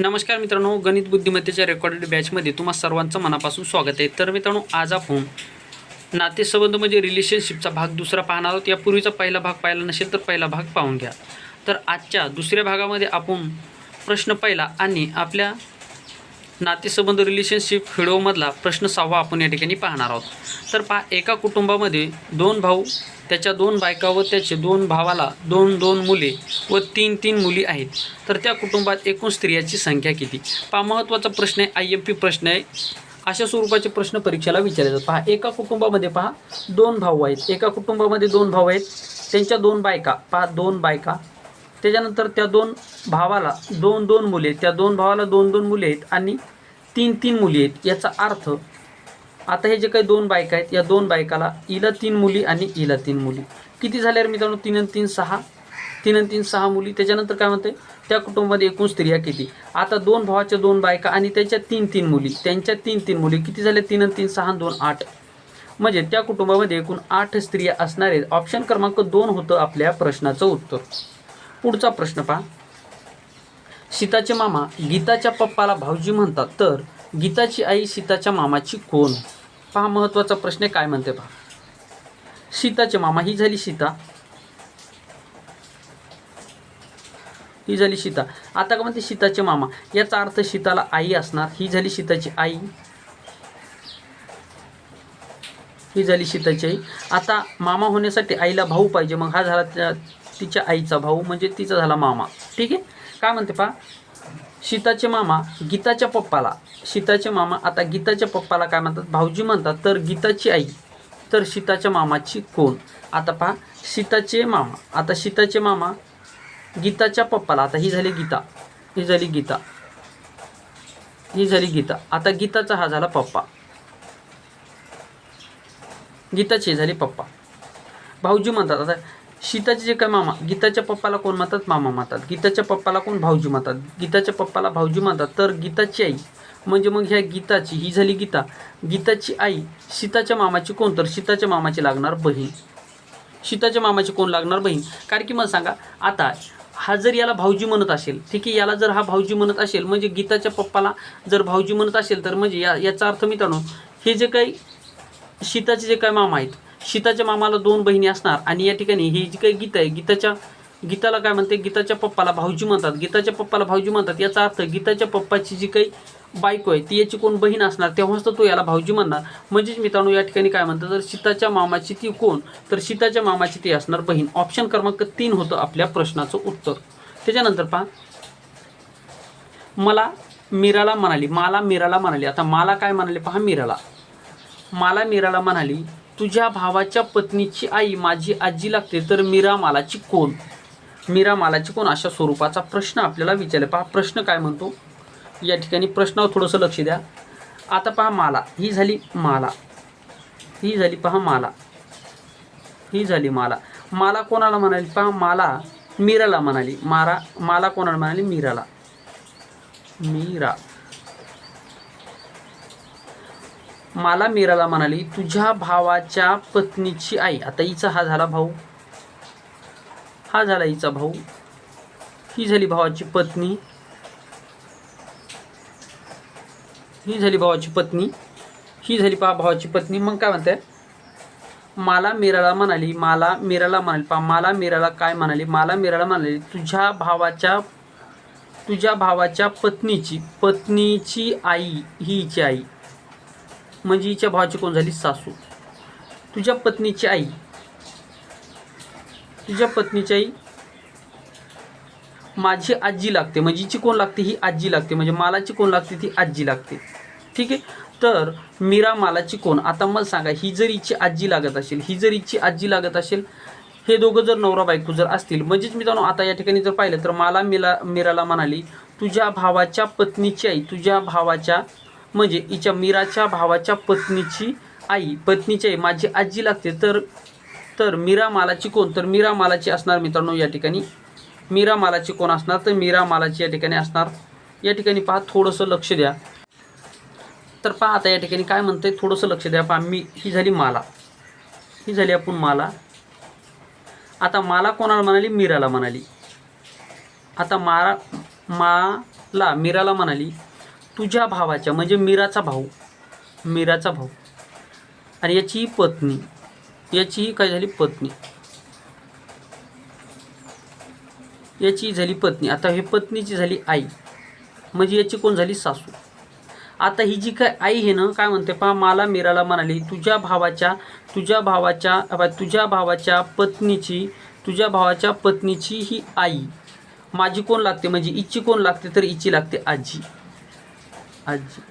नमस्कार मित्रांनो गणित बुद्धिमत्तेच्या रेकॉर्डेड बॅचमध्ये तुम्हा सर्वांचं मनापासून स्वागत आहे. तर मित्रांनो आज आपण नातेसंबंध म्हणजे रिलेशनशिपचा भाग दुसरा पाहणार आहोत. यापूर्वीचा पहिला भाग पाहिला नसेल तर पहिला भाग पाहून घ्या. तर आजच्या दुसऱ्या भागामध्ये आपण प्रश्न पहिला आणि आपल्या नातेसंबंध रिलेशनशिप व्हिडिओमधला प्रश्न सहावा आपण या ठिकाणी पाहणार आहोत. तर पहा एका कुटुंबामध्ये दोन भाऊ त्याच्या दोन बायका व त्याचे दोन भावाला दोन दोन मुले व तीन तीन मुली आहेत. तर त्या कुटुंबात एकूण स्त्रियाची संख्या किती? पहा महत्त्वाचा प्रश्न आहे आय एम पी प्रश्न आहे. अशा स्वरूपाचे प्रश्न परीक्षेला विचारले जातात पहा एका कुटुंबामध्ये पहा दोन भाऊ आहेत. एका कुटुंबामध्ये दोन भाऊ आहेत. त्यांच्या दोन बायका पहा दोन बायका. त्याच्यानंतर त्या दोन भावाला दोन दोन मुले त्या दोन भावाला दोन दोन मुले आहेत आणि तीन तीन मुली आहेत. याचा अर्थ आता हे जे काही दोन बायका आहेत या दोन बायकाला इला तीन मुली आणि इला तीन मुली. किती झाल्या रे मित्रांनो? तीन आणि तीन सहा. तीन आणि तीन सहा मुली. त्याच्यानंतर काय म्हणते त्या कुटुंबामध्ये एकूण स्त्रिया किती आता दोन भावाच्या दोन बायका आणि त्याच्या तीन तीन मुली. त्यांच्या तीन तीन मुली. किती झाल्या तीन आणि तीन सहा दोन आठ. म्हणजे त्या कुटुंबामध्ये एकूण आठ स्त्रिया असणार आहेत. ऑप्शन क्रमांक दोन होतं आपल्या प्रश्नाचं उत्तर. पुढचा प्रश्न पहा. सीताचे मामा गीताच्या पप्पाला भाऊजी म्हणतात. तर गीताची आई सीताच्या मामाची कोण? पहा महत्त्वाचा प्रश्न आहे, काय म्हणते पहा. सीताचे मामा ही झाली सीता. ही झाली सीता. आता का म्हणते सीताचे मामा? याचा अर्थ सीताला आई असणार ही झाली सीताची आई. ही झाली सीताची आई. आता मामा होण्यासाठी आईला भाऊ पाहिजे मग हा झाला त्या तिच्या आईचा भाऊ म्हणजे तिचा झाला मामा. ठीक आहे? काय म्हणते पहा? सीताचे मामा गीताच्या पप्पाला. सीताचे मामा आता गीताच्या पप्पाला काय म्हणतात? भाऊजी म्हणतात तर गीताची आई तर सीताच्या मामाची कोण? आता पहा सीताचे मामा आता सीताचे मामा गीताच्या पप्पाला आता ही झाली गीता ही झाली गीता ही झाली गीता. आता गीताचा हा झाला पप्पा. गीताची झाली पप्पा. भाऊजी म्हणतात आता सीताचे जे काय मामा गीताच्या पप्पाला कोण म्हणतात मामा म्हणतात गीताच्या पप्पाला कोण भाऊजी म्हणतात गीताच्या पप्पाला भाऊजी म्हणतात तर गीताची आई म्हणजे मग ह्या गीताची ही झाली गीता. गीताची आई सीताच्या मामाची कोण? तर सीताच्या मामाची लागणार बहीण. सीताच्या मामाची कोण लागणार बहीण? कारण की मला सांगा आता हा जर याला भाऊजी म्हणत असेल ठीक आहे याला जर हा भाऊजी म्हणत असेल म्हणजे गीताच्या पप्पाला जर भाऊजी म्हणत असेल तर म्हणजे या याचा अर्थ मित्रांनो हे जे काही सीताचे जे काय मामा आहेत सीताच्या मामाला दोन बहिणी असणार आणि या ठिकाणी ही जी काही गीता आहे गीताच्या गीताला काय म्हणते? गीताच्या पप्पाला भाऊजी म्हणतात. गीताच्या पप्पाला भाऊजी म्हणतात. याचा अर्थ गीताच्या पप्पाची जी काही बायको आहे ती याची कोण बहीण असणार? तेव्हाच तर तो याला भाऊजी म्हणणार. म्हणजेच मित्रांनो या ठिकाणी काय म्हणतात तर सीताच्या मामाची ती कोण तर सीताच्या मामाची ती असणार बहीण. ऑप्शन क्रमांक तीन होतं आपल्या प्रश्नाचं उत्तर. त्याच्यानंतर पहा. मला मीराला म्हणाली. माला मीराला म्हणाली. आता मला काय म्हणाले? पहा मीराला. माला मीराला म्हणाली तुझ्या भावाच्या पत्नीची आई माझी आजी लागते तर मीरा मालाची कोण? मीरा मालाची कोण? अशा स्वरूपाचा प्रश्न आपल्याला विचारला. पहा प्रश्न काय म्हणतो? या ठिकाणी प्रश्नावर थोडंसं लक्ष द्या. आता पहा माला. ही झाली माला. ही झाली पहा माला. ही झाली माला. माला कोणाला म्हणाली? पहा माला मीराला म्हणाली. मारा माला कोणाला म्हणाली? मीराला. मीरा. मला मीराला म्हणाली तुझ्या भावाच्या पत्नीची आई. आता हिचा हा झाला भाऊ. हा झाला हिचा भाऊ. ही झाली भावाची पत्नी. ही झाली भावाची पत्नी. ही झाली पहा भावाची पत्नी. मग काय म्हणते? मला मीराला म्हणाली मला मीराला म्हणाली. पहा मला मीराला काय म्हणाली? मला मीराला म्हणाली तुझ्या भावाच्या तुझ्या भावाच्या पत्नीची पत्नीची आई ही हिची आई. म्हणजे हिच्या भावाची कोण झाली? सासू. तुझ्या पत्नीची आई. तुझ्या पत्नीची आई माझी आजी लागते. म्हणजे हिची कोण लागते? ही आजी लागते. म्हणजे मालाची कोण लागते? ती आजी लागते. ठीक आहे? तर मीरा मालाची कोण? आता मला सांगा ही जर हिची आजी लागत असेल ही जर हिची आजी लागत असेल हे दोघं जर नवरा बायको जर असतील म्हणजेच मित्रांनो आता या ठिकाणी जर पाहिलं तर मला मिला मीराला म्हणाली तुझ्या भावाच्या पत्नीची आई तुझ्या भावाच्या म्हणजे हिच्या मीराच्या भावाच्या पत्नीची आई. पत्नीची आई माझी आजी लागते. तर तर मीरा मालाची कोण? तर मीरा मालाची असणार मित्रांनो या ठिकाणी. मीरा मालाची कोण असणार? तर मीरा मालाची या ठिकाणी असणार. या ठिकाणी पहा थोडंसं लक्ष द्या. तर पहा आता या ठिकाणी काय म्हणतंय? थोडंसं लक्ष द्या. पहा मी ही झाली माला. ही झाली आपण माला. आता माला कोणाला म्हणाली? मीराला म्हणाली. आता मारा माला मीराला म्हणाली. तुझ्या भावाच्या म्हणजे मीराचा भाऊ. मीराचा भाऊ. आणि याची पत्नी. याचीही काय झाली? पत्नी. याची झाली पत्नी. आता हे पत्नीची झाली आई. म्हणजे याची कोण झाली? सासू. आता ही जी काय आई हे ना काय म्हणते पहा मला मीराला म्हणाली तुझ्या भावाच्या तुझ्या भावाच्या तुझ्या भावाच्या पत्नीची तुझ्या भावाच्या पत्नीची ही आई. माझी कोण लागते? म्हणजे इची कोण लागते? तर इची लागते आजी. आजी.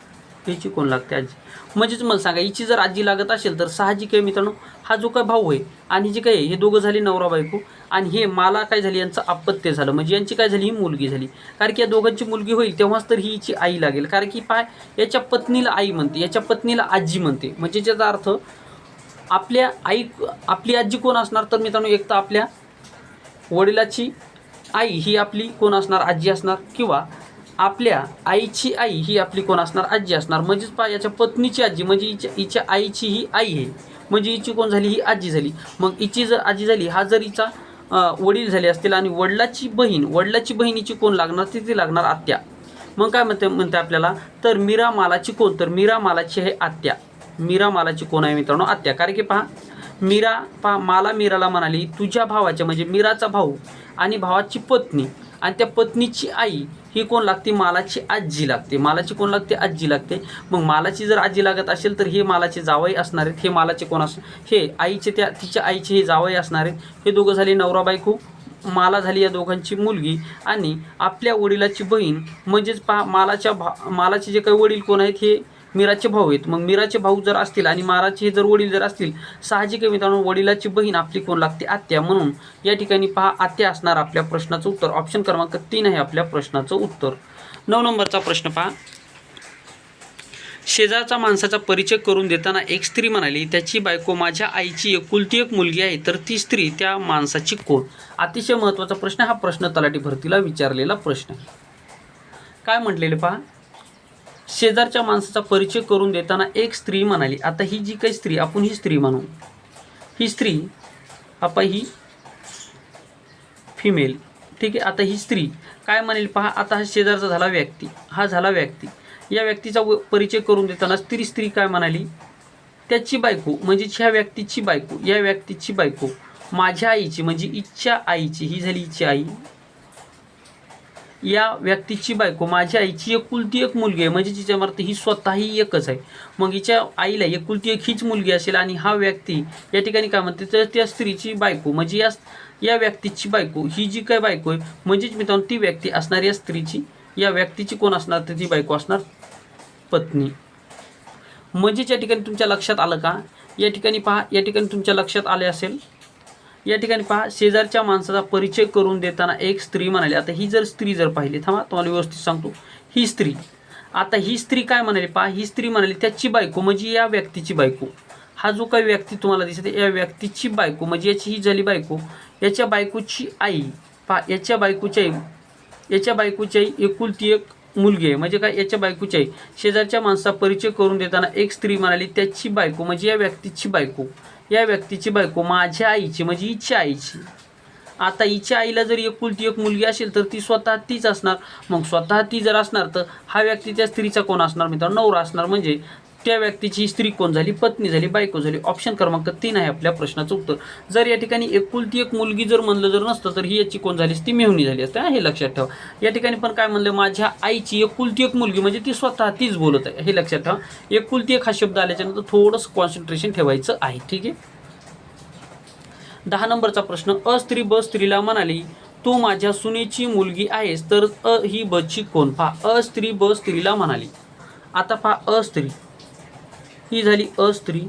हिची कोण लागते आजी? म्हणजेच मला सांगा हिची जर आजी लागत असेल तर साहजिक आहे मित्रांनो? हा जो काय भाऊ आहे आणि जी काय आहे, हे दोघं झाली नवरा बायको आणि हे मला काय झाली यांचं अपत्य झालं. म्हणजे यांची काय झाली ही मुलगी झाली. कारण की या दोघांची मुलगी होईल तेव्हाच तर ही हिची आई लागेल. कारण की पाय याच्या पत्नीला आई म्हणते याच्या पत्नीला आजी म्हणते. म्हणजे ज्याचा अर्थ आपल्या आई आपली आजी कोण असणार? तर मित्रांनो एक तर आपल्या वडिलाची आई ही आपली कोण असणार? आजी असणार. किंवा आपल्या आईची आई ही आपली कोण असणार? आजी असणार. म्हणजेच पा याच्या पत्नीची आजी म्हणजे हिच्या हिच्या आईची ही आई आहे. म्हणजे हिची कोण झाली? ही आजी झाली. मग हिची जर आजी झाली हा जर हिचा वडील झाले असतील आणि वडिलाची बहीण वडिलाची बहिणीची कोण लागणार? ती ती लागणार आत्या. मग काय म्हणते म्हणते आपल्याला? तर मीरा मालाची कोण? तर मीरा मालाची आहे आत्या. मीरा मालाची कोण आहे मित्रांनो? आत्या. कारण की पहा मीरा पहा माला मीराला म्हणाली तुझ्या भावाच्या म्हणजे मीराचा भाऊ आणि भावाची पत्नी. आणि त्या पत्नीची आई ही कोण लागते? मालाची आजी लागते. मालाची कोण लागते? आजी लागते. मग मालाची जर आजी लागत असेल तर हे मालाचे जावई असणार आहेत. हे मालाचे कोण अस हे आईचे त्या तिच्या आईचे हे जावई असणार आहेत. हे दोघं झाले नवरा बायको माला झाली या दोघांची मुलगी आणि आपल्या वडिलाची बहीण. म्हणजेच पा मालाच्या भा मालाचे जे काही वडील कोण आहेत हे मीराचे भाऊ आहेत. मग मीराचे भाऊ जर असतील आणि माराचे जर वडील जर असतील साहजिक मित्रांनो वडिलाची बहीण आपली कोण लागते? आत्या. म्हणून या ठिकाणी पहा आत्या असणार आपल्या प्रश्नाचं उत्तर. ऑप्शन क्रमांक तीन आहे आपल्या प्रश्नाचं उत्तर. नऊ नंबरचा प्रश्न पहा. शेजारचा माणसाचा परिचय करून देताना एक स्त्री म्हणाली त्याची बायको माझ्या आईची एकुलती एक मुलगी आहे तर ती स्त्री त्या माणसाची कोण? अतिशय महत्त्वाचा प्रश्न हा प्रश्न तलाठी भरतीला विचारलेला प्रश्न आहे. काय म्हटलेले पहा? शेजारच्या माणसाचा परिचय करून देताना एक स्त्री म्हणाली आता ही जी काही स्त्री आपण ही स्त्री म्हणू. ही स्त्री आपण ही फिमेल ठीक आहे? आता ही स्त्री काय म्हणेल? पहा आता हा शेजारचा झाला व्यक्ती हा झाला व्यक्ती. या व्यक्तीचा व परिचय करून देताना स्त्री स्त्री काय म्हणाली? त्याची बायको म्हणजे ह्या व्यक्तीची बायको या व्यक्तीची बायको माझ्या आईची म्हणजे इच्छा आईची ही झाली इच्छा आई. या व्यक्तीची बायको माझ्या आईची एकुलती एक मुलगी आहे. म्हणजे तिच्या अर्थ ही स्वतःही एकच आहे. मग हिच्या आईला एकुलती एक हीच मुलगी असेल आणि हा व्यक्ती या ठिकाणी काय म्हणते तर त्या स्त्रीची बायको. म्हणजे या या व्यक्तीची बायको ही जी काय बायको आहे म्हणजेच मित्रांनो ती व्यक्ती असणार या स्त्रीची या व्यक्तीची कोण असणार तर ती बायको असणार पत्नी. म्हणजेच या ठिकाणी तुमच्या लक्षात आलं का? या ठिकाणी पहा या ठिकाणी तुमच्या लक्षात आले असेल या ठिकाणी पहा शेजारच्या माणसाचा परिचय करून देताना एक स्त्री म्हणाली. आता ही जर स्त्री जर पाहिली थांबा तुम्हाला व्यवस्थित सांगतो. ही स्त्री. आता ही स्त्री काय म्हणाली पहा ही स्त्री म्हणाली त्याची बायको म्हणजे या व्यक्तीची बायको. हा जो काही व्यक्ती तुम्हाला दिसत या व्यक्तीची बायको म्हणजे याची ही झाली बायको. याच्या बायकोची आई पहा याच्या बायकोची आई याच्या बायकोची आई एकुलती एक मुलगी आहे. म्हणजे काय? याच्या बायकोची आई. शेजारच्या माणसाचा परिचय करून देताना एक स्त्री म्हणाली त्याची बायको म्हणजे या व्यक्तीची बायको. या व्यक्तीची बायको माझ्या आईची म्हणजे हिच्या आईची. आता हिच्या आईला जर एकुलती एक मुलगी असेल तर ती स्वतः तीच असणार. मग स्वतः ती जर असणार तर हा व्यक्ती त्या स्त्रीचा कोण असणार मित्रांनो? नवरा असणार. म्हणजे त्या व्यक्तीची स्त्री कोण झाली? पत्नी झाली बायको झाली. ऑप्शन क्रमांक तीन आहे आपल्या प्रश्नाचं उत्तर. जर या ठिकाणी एकुलती एक मुलगी जर म्हणलं जर नसतं तर ही याची कोण झाली ती मेहुणी झाली असते. हे लक्षात ठेवा. या ठिकाणी पण काय म्हणलं? माझ्या आईची एकुलती एक मुलगी म्हणजे ती स्वतः तीच बोलत आहे. हे लक्षात ठेवा. एकुलती एक हा शब्द आल्याच्यानंतर थोडंसं कॉन्सन्ट्रेशन ठेवायचं आहे. ठीक आहे? दहा नंबरचा प्रश्न. अ स्त्री ब स्त्रीला म्हणाली तू माझ्या सुनेची मुलगी आहेस तर अ ही बची कोण? पहा. अ स्त्री ब स्त्रीला म्हणाली. आता पहा अ स्त्री. ही झाली अ स्त्री.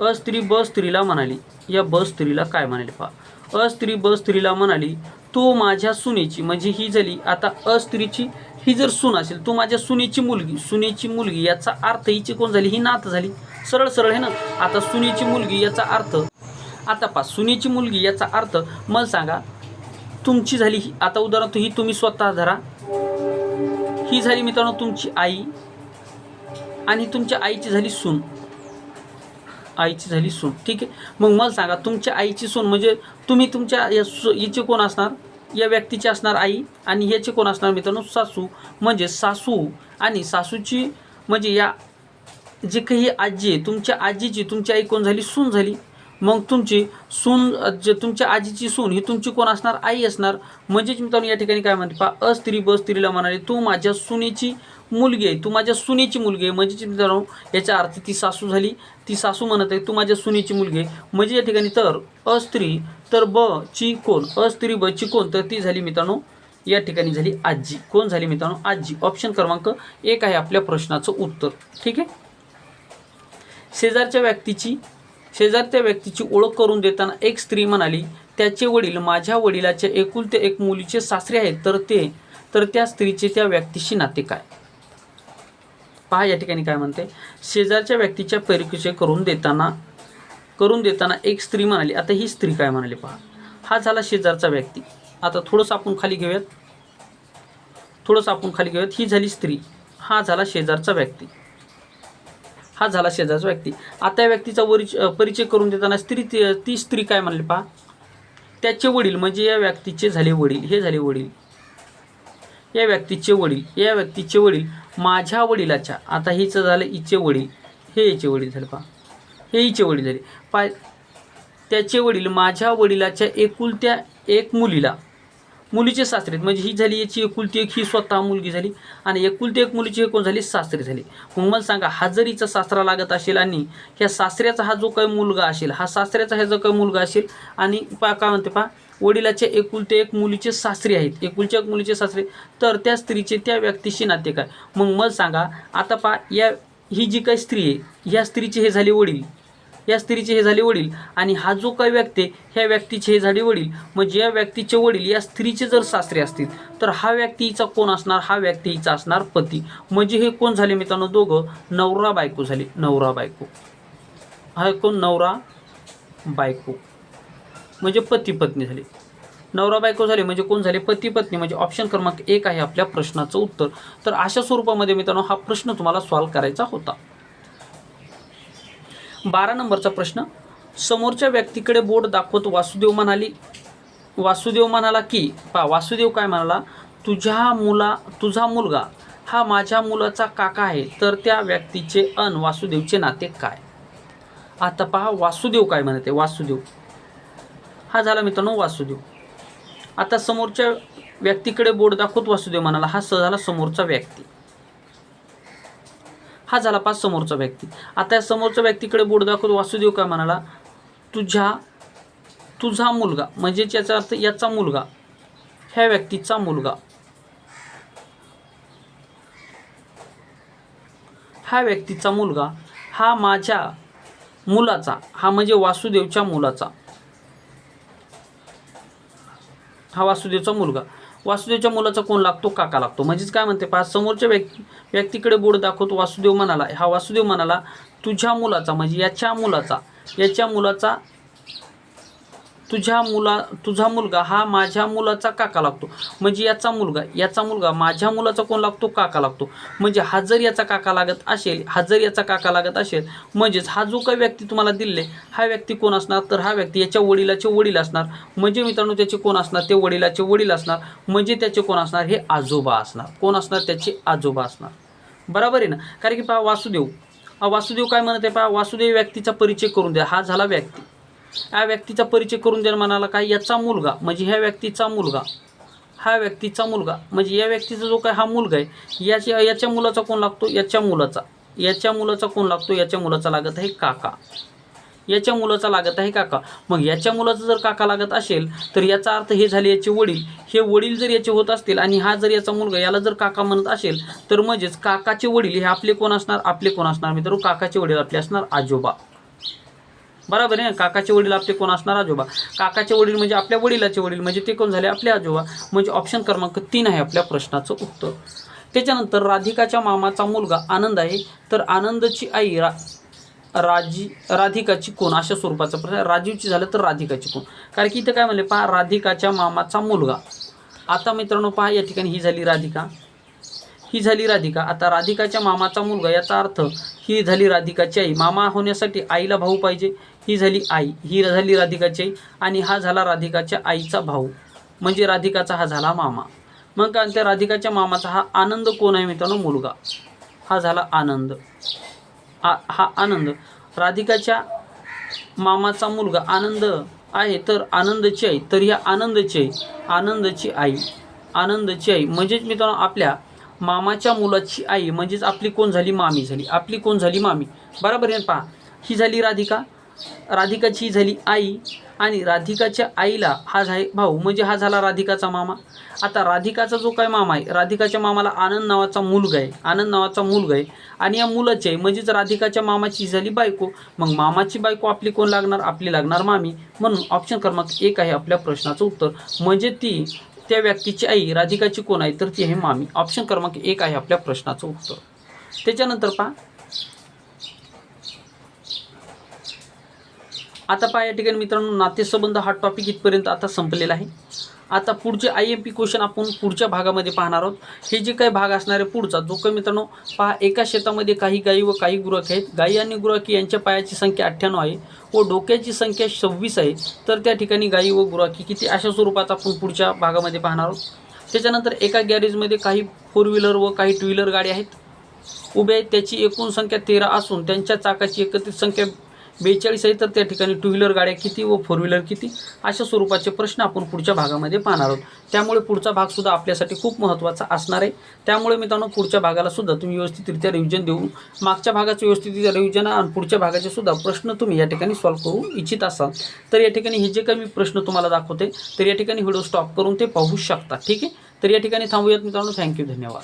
अ स्त्री ब स्त्रीला म्हणाली. या ब स्त्रीला काय म्हणाले पहा. अ स्त्री ब स्त्रीला म्हणाली तू माझ्या सुनेची म्हणजे ही झाली आता अस्त्रीची ही जर सून असेल तू माझ्या सुनेची मुलगी सुनेची मुलगी याचा अर्थ हिची कोण झाली? ही नात झाली. सरळ सरळ आहे ना. आता सुनेची मुलगी याचा अर्थ आता पा सुनेची मुलगी याचा अर्थ मला सांगा तुमची झाली ही आता उदाहरणार्थ ही तुम्ही स्वतः धरा. ही झाली मित्रांनो तुमची आई आणि तुमच्या आईची झाली सून. आईची झाली सून. ठीक आहे? मग मला सांगा तुमच्या आईची सून म्हणजे तुम्ही तुमच्या या सु हिचे कोण असणार? या व्यक्तीची असणार आई आणि याचे कोण असणार मित्रांनो? सासू. म्हणजे सासू आणि सासूची म्हणजे या जे काही आजी आहे तुमच्या आजीची तुमची आई कोण झाली? सून झाली. मग तुमची सून जे तुमच्या आजीची सून ही तुमची कोण असणार? आई असणार. म्हणजेच मित्रांनो या ठिकाणी काय म्हणते पा अस्त्री स्त्री ब स्त्रीला म्हणाले तू माझ्या सुनेची मुलगी आहे तू माझ्या सुनेची मुलगी आहे. म्हणजे मित्रांनो याचा अर्थ ती सासू झाली. ती सासू म्हणत आहे तू माझ्या सुनेची मुलगी आहे. म्हणजे या ठिकाणी तर अ स्त्री तर ब ची कोण? अस्त्री ब ची कोण? तर ती झाली मित्रांनो या ठिकाणी झाली आजी. कोण झाली मित्रांनो? आजी. ऑप्शन क्रमांक एक आहे आपल्या प्रश्नाचं उत्तर. ठीक आहे? शेजारच्या व्यक्तीची शेजारच्या व्यक्तीची ओळख करून देताना एक स्त्री म्हणाली त्याचे वडील माझ्या वडिलाच्या एकुलते एक मुलीचे सासरे आहेत तर ते तर त्या स्त्रीचे त्या व्यक्तीशी नाते काय? पहा या ठिकाणी काय म्हणते शेजारच्या व्यक्तीच्या परिचय करून देताना करून देताना एक स्त्री म्हणाली. आता ही स्त्री काय म्हणाली पहा. हा झाला शेजारचा व्यक्ती. आता थोडंसं आपण खाली घेऊयात. थोडंसं आपण खाली घेऊयात. ही झाली स्त्री. हा झाला शेजारचा व्यक्ती. हा झाला शेजारचा व्यक्ती. आता या व्यक्तीचा वरी परिचय करून देताना स्त्री ती ती स्त्री काय म्हणली पहा. त्याचे वडील म्हणजे या व्यक्तीचे झाले वडील. हे झाले वडील. या व्यक्तीचे वडील या व्यक्तीचे वडील माझ्या वडिलाच्या. आता हिचं झालं हिचे वडील. हे हिचे वडील झाले पहा. हे हिचे वडील झाले. पाय त्याचे वडील माझ्या वडिलाच्या एकुलत्या एक मुलीला मुलीचे सासरे आहेत. म्हणजे ही झाली याची एकुलती एक ही स्वतः मुलगी झाली. आणि एकुलती एक मुलीची एकूण कोण झाली सासरे झाली. मग मला सांगा हजरीचा सासरा लागत असेल आणि ह्या सासऱ्याचा हा जो काही मुलगा असेल हा सासऱ्याचा हा जो काही मुलगा असेल आणि पा काय म्हणते पा वडिलाच्या एकुलते एक मुलीचे सासरे आहेत. एकुलच्या एक मुलीचे सासरे. तर त्या स्त्रीचे त्या व्यक्तीशी नाते काय? मग मला सांगा आता पा या ही जी काही स्त्री आहे ह्या स्त्रीचे हे झाले वडील. या स्त्रीचे हे झाले वडील. आणि हा जो काही व्यक्ती आहे, ह्या व्यक्तीचे हे झाले वडील. म्हणजे या व्यक्तीचे वडील या स्त्रीचे जर सासरे असतील तर हा व्यक्ती हिचा कोण असणार? हा व्यक्ती हिचा असणार पती. म्हणजे हे कोण झाले मित्रांनो? दोघं. नवरा बायको झाले. नवरा बायको. हा कोण? नवरा बायको. म्हणजे पती पत्नी झाली. नवरा बायको झाले म्हणजे कोण झाले? पती पत्नी. म्हणजे ऑप्शन क्रमांक एक आहे आपल्या प्रश्नाचं उत्तर. तर अशा स्वरूपामध्ये मित्रांनो हा प्रश्न तुम्हाला सॉल्व्ह करायचा होता. बारा नंबरचा प्रश्न. समोरच्या व्यक्तीकडे बोट दाखवत वासुदेव म्हणाली वासुदेव म्हणाला की पा वासुदेव काय म्हणाला? तुझ्या मुला तुझा मुलगा हा माझ्या मुलाचा काका आहे तर त्या व्यक्तीचे अन वासुदेवचे नाते काय? आता पहा वासुदेव काय म्हणते? वासुदेव. हा झाला मित्रांनो वासुदेव. आता समोरच्या व्यक्तीकडे बोट दाखवत वासुदेव म्हणाला हा स झाला समोरचा व्यक्ती. हा झाला पाच समोरचा व्यक्ती. आता या समोरच्या व्यक्तीकडे बोट दाखवत वासुदेव काय म्हणाला तुझ्या तुझा मुलगा म्हणजे याचा अर्थ याचा मुलगा ह्या व्यक्तीचा मुलगा. हा व्यक्तीचा मुलगा हा माझ्या मुलाचा हा म्हणजे वासुदेवच्या मुलाचा. हा वासुदेवचा मुलगा. वासुदेवच्या मुलाचा कोण लागतो? काका लागतो. म्हणजेच काय म्हणते? पहा समोरच्या व्यक्ती व्यक्तीकडे बोर्ड दाखवतो वासुदेव म्हणाला हा वासुदेव म्हणाला तुझ्या मुलाचा म्हणजे याच्या मुलाचा याच्या मुलाचा तुझ्या मुला तुझा मुलगा हा माझ्या मुलाचा काका लागतो. म्हणजे याचा मुलगा याचा मुलगा माझ्या मुलाचा कोण लागतो? काका लागतो. म्हणजे हा जर याचा काका लागत असेल हा जर याचा काका लागत असेल म्हणजेच हा जो काही व्यक्ती तुम्हाला दिले हा व्यक्ती कोण असणार? तर हा व्यक्ती याच्या वडिलाचे वडील असणार. म्हणजे मित्रांनो त्याचे कोण असणार? ते वडिलाचे वडील असणार. म्हणजे त्याचे कोण असणार? हे आजोबा असणार. कोण असणार? त्याचे आजोबा असणार. बरोबर आहे ना? कारण की पहा वासुदेव. हा वासुदेव काय म्हणत आहे पहा? वासुदेव व्यक्तीचा परिचय करून द्या. हा झाला व्यक्ती. या व्यक्तीचा परिचय करून द्या म्हणाला काय? याचा मुलगा म्हणजे ह्या व्यक्तीचा मुलगा. हा व्यक्तीचा मुलगा म्हणजे या व्यक्तीचा जो काय हा मुलगा आहे याच्या याच्या मुलाचा कोण लागतो? याच्या मुलाचा. याच्या मुलाचा कोण लागतो? याच्या मुलाचा लागत आहे काका. याच्या मुलाचा लागत आहे काका. मग याच्या मुलाचा जर काका लागत असेल तर याचा अर्थ हे झाले याचे वडील. हे वडील जर याचे होत असतील आणि हा जर याचा मुलगा याला जर काका म्हणत असेल तर म्हणजेच काकाचे वडील हे आपले कोण असणार? आपले कोण असणार मित्र काकाचे वडील आपले असणार आजोबा. बरोबर आहे ना? काकाचे वडील आपले कोण असणार? आजोबा. काकाचे वडील म्हणजे आपल्या वडिलाचे वडील म्हणजे ते कोण झाले? आपले आजोबा. म्हणजे ऑप्शन क्रमांक तीन आहे आपल्या प्रश्नाचं उत्तर. त्याच्यानंतर राधिकाच्या मामाचा मुलगा आनंद आहे. तर आनंदची आई रा राजी राधिकाची कोण? अशा स्वरूपाचा प्रश्न राजीवची झालं तर राधिकाची कोण? कारण की इथं काय म्हणले? पहा राधिकाच्या मामाचा मुलगा. आता मित्रांनो पहा या ठिकाणी ही झाली राधिका. ही झाली राधिका. आता राधिकाच्या मामाचा मुलगा याचा अर्थ ही झाली राधिकाची आई. मामा होण्यासाठी आईला भाऊ पाहिजे. ही झाली आई. ही झाली राधिकाची आई आणि हा झाला राधिकाच्या आईचा भाऊ. म्हणजे राधिकाचा हा झाला मामा. मग काय त्या राधिकाच्या मामाचा हा आनंद कोण आहे मित्रांनो? मुलगा. हा झाला आनंद. आ हा आनंद. राधिकाच्या मामाचा मुलगा आनंद आहे तर आनंदची आई. तर ह्या आनंदची आई आनंदची आई आनंदची आई. म्हणजेच मित्रांनो आपल्या मामाच्या मुलाची आई म्हणजेच आपली कोण झाली? मामी झाली. आपली कोण झाली? मामी. बरोबर आहे पहा. ही झाली राधिका. राधिकाची झाली आई आणि राधिकाच्या आईला हा झाय भाऊ म्हणजे हा झाला राधिकाचा मामा. आता राधिकाचा जो काय मामा आहे राधिकाच्या मामाला आनंद नावाचा मुलगा आहे आनंद नावाचा मुलगा आहे आणि या मुलाचे आहे म्हणजेच राधिकाच्या मामाची झाली बायको. मग मामाची बायको आपली कोण लागणार? आपली लागणार मामी. म्हणून ऑप्शन क्रमांक एक आहे आपल्या प्रश्नाचं उत्तर. म्हणजे ती त्या व्यक्तीची आई राधिकाची कोण आहे? तर ती आहे मामी. ऑप्शन क्रमांक एक आहे आपल्या प्रश्नाचं उत्तर. त्याच्यानंतर पहा आता पहा या ठिकाणी मित्रांनो नातेसंबंध हा टॉपिक इथपर्यंत आता संपलेला आहे. आता पुढचे आय एम पी क्वेश्चन आपण पुढच्या भागामध्ये पाहणार आहोत. हे जे काही भाग असणार आहे पुढचा जो काही मित्रांनो पहा एका शेतामध्ये काही गायी व काही गुरख आहेत. गायी आणि गुराखी यांच्या पायाची संख्या अठ्ठ्याण्णव आहे व डोक्याची संख्या सव्वीस आहे. तर त्या ठिकाणी गायी व गुराखी किती? अशा स्वरूपात आपण पुढच्या भागामध्ये पाहणार आहोत. त्याच्यानंतर एका गॅरेजमध्ये काही फोर व्हीलर व काही टू व्हीलर गाड्या आहेत. उभ्या आहेत त्याची एकूण संख्या तेरा असून त्यांच्या चाकाची एकत्रित संख्या बेचाळीस आहे तर त्या ठिकाणी टू व्हीलर गाड्या किती व फोर व्हीलर किती? अशा स्वरूपाचे प्रश्न आपण पुढच्या भागामध्ये पाहणार आहोत. त्यामुळे पुढचा भागसुद्धा आपल्यासाठी खूप महत्त्वाचा असणार आहे. त्यामुळे मित्रांनो पुढच्या भागाला सुद्धा तुम्ही व्यवस्थितरित्या रिव्हिजन देऊन मागच्या भागाचं व्यवस्थितरित्या रिव्हिजन आणि पुढच्या भागाचे सुद्धा प्रश्न तुम्ही या ठिकाणी सॉल्व्ह करू इच्छित असाल. तर या ठिकाणी हे जे काही मी प्रश्न तुम्हाला दाखवते तर या ठिकाणी व्हिडिओ स्टॉप करून ते पाहू शकता. ठीक आहे? तर या ठिकाणी थांबूयात मित्रांनो. थँक्यू धन्यवाद.